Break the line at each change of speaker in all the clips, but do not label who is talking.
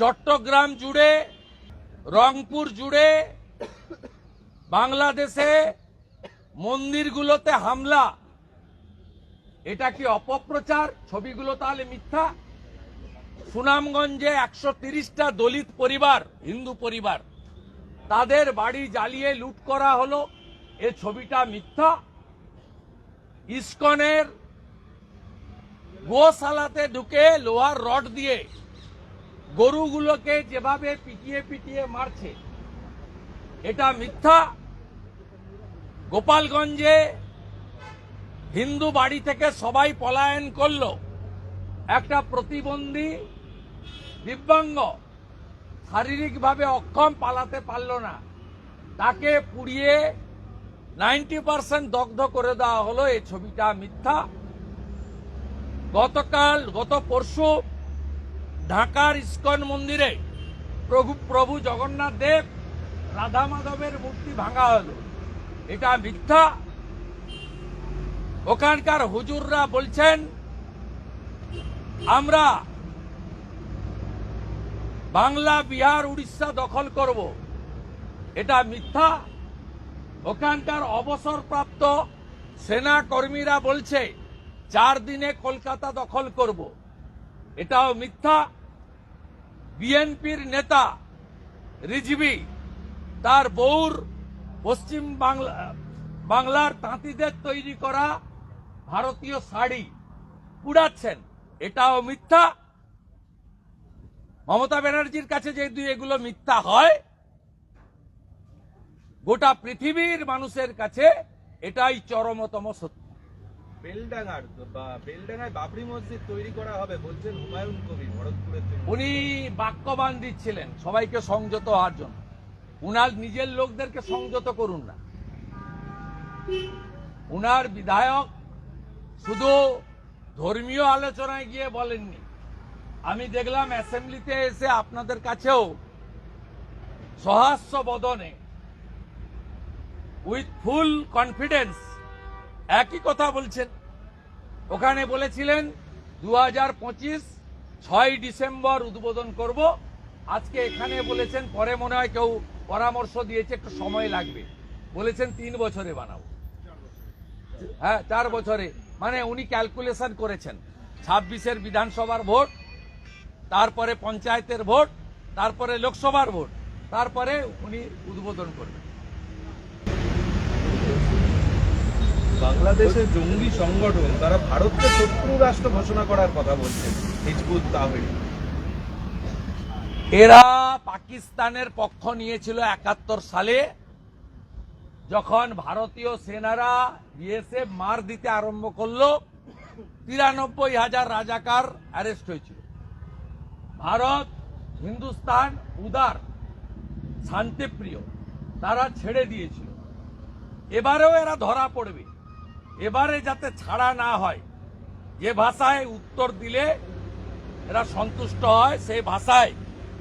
চট্টগ্রাম জুড়ে, রংপুর জুড়ে, বাংলাদেশে মন্দিরগুলোতে হামলা। এটা কি অপপ্রচার? ছবিগুলো তাহলে মিথ্যা? সুনামগঞ্জে একশো তিরিশটা দলিত পরিবার, হিন্দু পরিবার, তাদের বাড়ি জ্বালিয়ে লুট করা হলো। এ ছবিটা মিথ্যা? ইস্কনের গোশালাতে ঢুকে লোহার রড দিয়ে গরুগুলোকে যেভাবে পিটিয়ে পিটিয়ে মারছে, এটা মিথ্যা। গোপালগঞ্জে হিন্দু বাড়ি থেকে সবাই পলায়ন করল। একটা প্রতিবন্ধী দিব্যাঙ্গ শারীরিকভাবে অক্ষম পালাতে পারল না। তাকে পুড়িয়ে নাইনটি পার্সেন্ট দগ্ধ করে দেওয়া হলো। এই ছবিটা মিথ্যা। গতকাল, গত পরশু ঢাকার ইস্কন মন্দিরে প্রভু প্রভু জগন্নাথ দেব রাধা মাধবের মূর্তি ভাঙা হলো। এটা মিথ্যা। ওখানকার হুজুররা বলছেন, আমরা বাংলা, বিহার, উড়িষ্যা দখল করব। এটা মিথ্যা। ওখানকার অবসরপ্রাপ্ত সেনা কর্মীরা বলছে, চার দিনে কলকাতা দখল করব। এটাও মিথ্যা। বিএনপির নেতা রিজভি তার বউর পশ্চিম বাংলা, বাংলার তাঁতিদের তৈরি করা ভারতীয় শাড়ি পুড়াচ্ছেন। এটাও মিথ্যা। মমতা ব্যানার্জির কাছে যদি এগুলো মিথ্যা হয়, গোটা পৃথিবীর মানুষের কাছে এটাই চরমতম সত্য।
বেলডাঙ্গার বা বেলডাঙ্গায় বাবরি মসজিদ তৈরি করা হবে বলছেন হুমায়ুন ভরতপুরের
উনি বাক্যবান দিচ্ছিলেন, সবাইকে সংযত হওয়ার জন্য। উনার নিজের লোকদেরকে সংযত করুন না। উনার বিধায়ক শুধু ধর্মীয় আলোচনায় গিয়ে বলেননি। আমি দেখলাম অ্যাসেম্বলিতে এসে আপনাদের কাছেও সহাস্য বদনে, উইথ ফুল কনফিডেন্স একই কথা বলছেন। ওখানে বলেছিলেন দু হাজার পঁচিশ, ছয় ডিসেম্বর উদ্বোধন করব। আজকে এখানে বলেছেন, পরে মনে হয় কেউ পরামর্শ দিয়েছে, একটু সময় লাগবে। বলেছেন, তিন বছরে বানাবো। হ্যাঁ চার বছরে। মানে উনি ক্যালকুলেশন করেছেন। ছাব্বিশের বিধানসভার ভোট, তারপরে পঞ্চায়েতের ভোট, তারপরে লোকসভার ভোট, তারপরে উনি উদ্বোধন করবেন।
বাংলাদেশের জঙ্গি সংগঠন, তারা ভারতকে শত্রু রাষ্ট্র ঘোষণা করার কথা বলছেন হিজবুত তাহরির
এরা পাকিস্তানের পক্ষ নিয়েছিল একাত্তর সালে, যখন ভারতীয় সেনারা বিএসএফ মার দিতে আরম্ভ করল, তিরানব্বই হাজার রাজাকার অ্যারেস্ট হয়েছিল। ভারত, হিন্দুস্তান, উদার, শান্তিপ্রিয়, তারা ছেড়ে দিয়েছিল। এবারেও এরা ধরা পড়বে। এবারে যাতে ছাড়া না হয় যে ভাষায় উত্তর দিলে এরা সন্তুষ্ট হয় সেই ভাষায়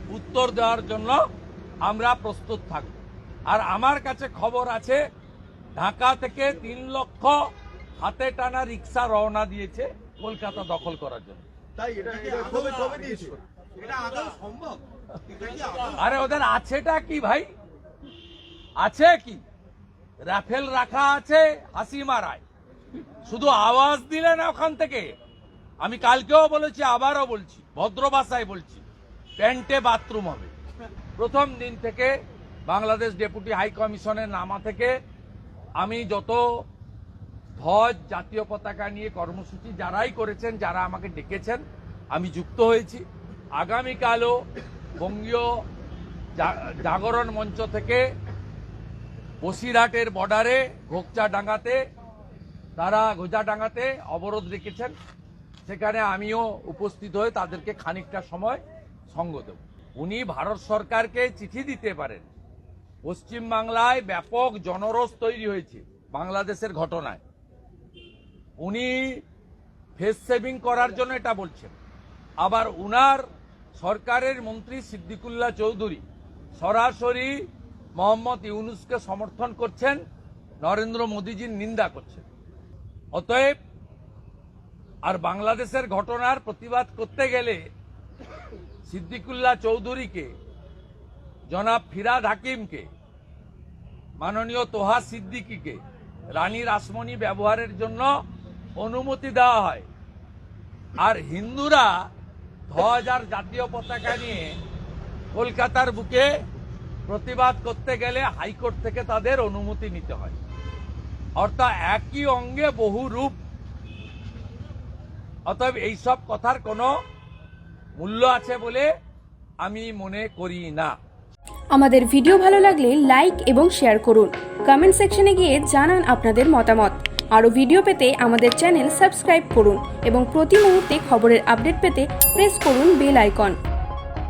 উত্তর দেওয়ার জন্য আমরা প্রস্তুত থাকব। আর আমার কাছে খবর আছে ঢাকা থেকে তিন লক্ষ হাতে টানা রিক্সা রওনা দিয়েছে কলকাতা দখল করার জন্য। আরে ওদের আছেটা কি ভাই? আছে কি? রাফেল রাখা আছে হাসি মারায় শুধু আওয়াজ দিলে না ওখান থেকে। আমি কালকেও বলেছি, আবারও বলছি ভদ্র ভাষায় বলছি, প্যান্টে বাথরুম হবে। প্রথম দিন থেকে বাংলাদেশ ডেপুটি হাই কমিশনের নামা থেকে আমি যত ধ্বজ, জাতীয় পতাকা নিয়ে কর্মসূচি যারাই করেছেন, যারা আমাকে ডেকেছেন, আমি যুক্ত হয়েছি। আগামীকালও বঙ্গীয় জাগরণ মঞ্চ থেকে বসিরহাটের বর্ডারে ঘোকচা ডাঙ্গাতে তারা গোজাডাঙ্গাতে অবরোধ রেখেছেন। সেখানে আমিও উপস্থিত হয়ে তাদেরকে খানিকটা সময় সঙ্গ দেব। উনি ভারত সরকারকে চিঠি দিতে পারেন। পশ্চিম বাংলায় ব্যাপক জনরোষ তৈরি হয়েছে বাংলাদেশের ঘটনায়। উনি ফেস সেভিং করার জন্য এটা বলছেন। আবার উনার সরকারের মন্ত্রী সিদ্দিকুল্লাহ চৌধুরী সরাসরি মোহাম্মদ ইউনুসকে সমর্থন করছেন, নরেন্দ্র মোদীজির নিন্দা করছেন। অতএব, আর বাংলাদেশের ঘটনার প্রতিবাদ করতে গেলে সিদ্দিকুল্লাহ চৌধুরীকে, জনাব ফিরাদ হাকিমকে, মাননীয় তোহা সিদ্দিকীকে, রানী রাসমণি ব্যবহারের জন্য অনুমতি দেওয়া হয়। আর হিন্দুরা ধ্বজ আর জাতীয় পতাকা নিয়ে কলকাতার বুকে প্রতিবাদ করতে গেলে হাইকোর্ট থেকে তাদের অনুমতি নিতে হয়। অর্থাৎ একই অঙ্গে বহু রূপ অতএব এইসব কথার কোনো মূল্য আছে বলে আমি মনে করি না
আমাদের ভিডিও ভালো লাগলে লাইক এবং শেয়ার করুন। কমেন্ট সেকশনে গিয়ে জানান আপনাদের মতামত। আরও ভিডিও পেতে আমাদের চ্যানেল সাবস্ক্রাইব করুন এবং প্রতি মুহূর্তে খবরের আপডেট পেতে প্রেস করুন বেল আইকন।